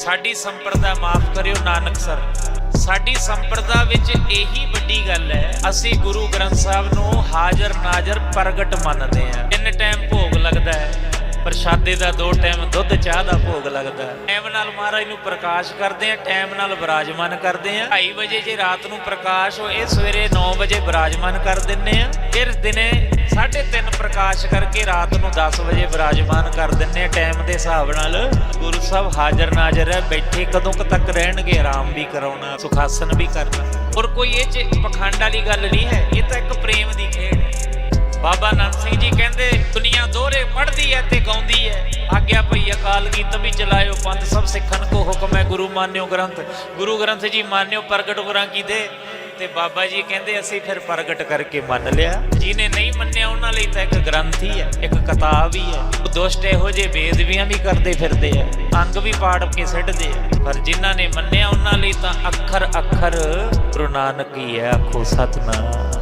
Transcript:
ਸਾਡੀ ਸੰਪਰਦਾ ਮਾਫ ਕਰਿਓ ਨਾਨਕ ਸਰ। ਸਾਡੀ ਸੰਪਰਦਾ ਵਿੱਚ ਇਹੀ ਵੱਡੀ ਗੱਲ ਹੈ, ਅਸੀਂ ਗੁਰੂ ਗ੍ਰੰਥ ਸਾਹਿਬ ਨੂੰ ਹਾਜ਼ਰ ਨਾਜ਼ਰ ਪ੍ਰਗਟ ਮੰਨਦੇ ਹਾਂ। ਤਿੰਨ ਟਾਈਮ ਭੋਗ ਲੱਗਦਾ ਹੈ, ਪ੍ਰਸ਼ਾਦੇ ਦਾ ਦੋ ਟਾਈਮ, ਦੁੱਧ, ਚਾਹ ਦਾ ਭੋਗ ਲੱਗਦਾ ਟਾਈਮ ਨਾਲ ਮਹਾਰਾਜ ਨੂੰ ਪ੍ਰਕਾਸ਼ ਕਰਦੇ ਆ ਟਾਈਮ ਨਾਲ ਵਿਰਾਜਮਾਨ ਕਰਦੇ ਆ 2:30 ਵਜੇ ਜੇ ਰਾਤ ਨੂੰ ਪ੍ਰਕਾਸ਼ ਹੋਏ, ਸਵੇਰੇ 9 ਵਜੇ ਵਿਰਾਜਮਾਨ ਕਰ ਦਿੰਨੇ ਆ ਫਿਰ ਦਿਨੇ 3:30 ਪ੍ਰਕਾਸ਼ ਕਰਕੇ ਰਾਤ ਨੂੰ 10 ਵਜੇ ਵਿਰਾਜਮਾਨ ਕਰ ਦਿੰਨੇ ਟਾਈਮ ਦੇ ਹਿਸਾਬ ਨਾਲ। ਗੁਰੂ ਸਾਹਿਬ ਹਾਜ਼ਰ ਨਾਜ਼ਰ ਹੈ, ਬੈਠੇ ਕਦੋਂ ਕੁ ਤੱਕ ਰਹਿਣਗੇ? ਆਰਾਮ ਵੀ ਕਰਾਉਣਾ, ਸੁਖਾਸਨ ਵੀ ਕਰਨਾ। ਔਰ ਕੋਈ ਇਹ ਚ ਪਖੰਡ ਵਾਲੀ ਗੱਲ ਨਹੀਂ ਹੈ, ਇਹ ਤਾਂ ਇੱਕ ਪ੍ਰੇਮ ਦੀ ਖੇਡ ਹੈ। ਬਾਬਾ ਨਾਨਕ ਸਿੰਘ ਜੀ ਕਹਿੰਦੇ, ਦੁਨੀਆ ਦੋਹਰੇ ਪੜਦੀ ਹੈ ਤੇ ਗਾਉਂਦੀ ਹੈ। ਆਗਿਆ ਭਈ ਅਕਾਲ ਗੀਤ ਵੀ ਚਲਾਇਓ, ਪੰਥ ਸਭ ਸਿੱਖਣ ਕੋ ਹੁਕਮ ਹੈ ਗੁਰੂ ਮਾਨਿਓ ਗ੍ਰੰਥ। ਗੁਰੂ ਗ੍ਰੰਥ ਜੀ ਮਾਨਿਓ ਪ੍ਰਗਟ ਗੁਰਾਂ ਕੀਦੇ ਤੇ ਬਾਬਾ ਜੀ ਕਹਿੰਦੇ ਅਸੀਂ ਫਿਰ ਪ੍ਰਗਟ ਕਰਕੇ ਮੰਨ ਲਿਆ। ਜਿਹਨੇ ਨਹੀਂ ਮੰਨਿਆ ਉਹਨਾਂ ਲਈ ਤਾਂ ਇੱਕ ਗ੍ਰੰਥ ਹੀ ਹੈ ਇੱਕ ਕਿਤਾਬ ਹੀ ਹੈ। ਦੁਸ਼ਟ ਇਹੋ ਜਿਹੇ ਬੇਦਵੀਆਂ ਵੀ ਕਰਦੇ ਫਿਰਦੇ ਆ। ਅੰਗ ਵੀ ਪਾੜ ਕੇ ਸਿੱਟਦੇ ਆ। ਪਰ ਜਿਨ੍ਹਾਂ ਨੇ ਮੰਨਿਆ ਉਹਨਾਂ ਲਈ ਤਾਂ ਅੱਖਰ ਅੱਖਰ ਗੁਰੂ ਨਾਨਕ ਹੀ ਹੈ, ਆਖੋ ਸਤਨਾਮ।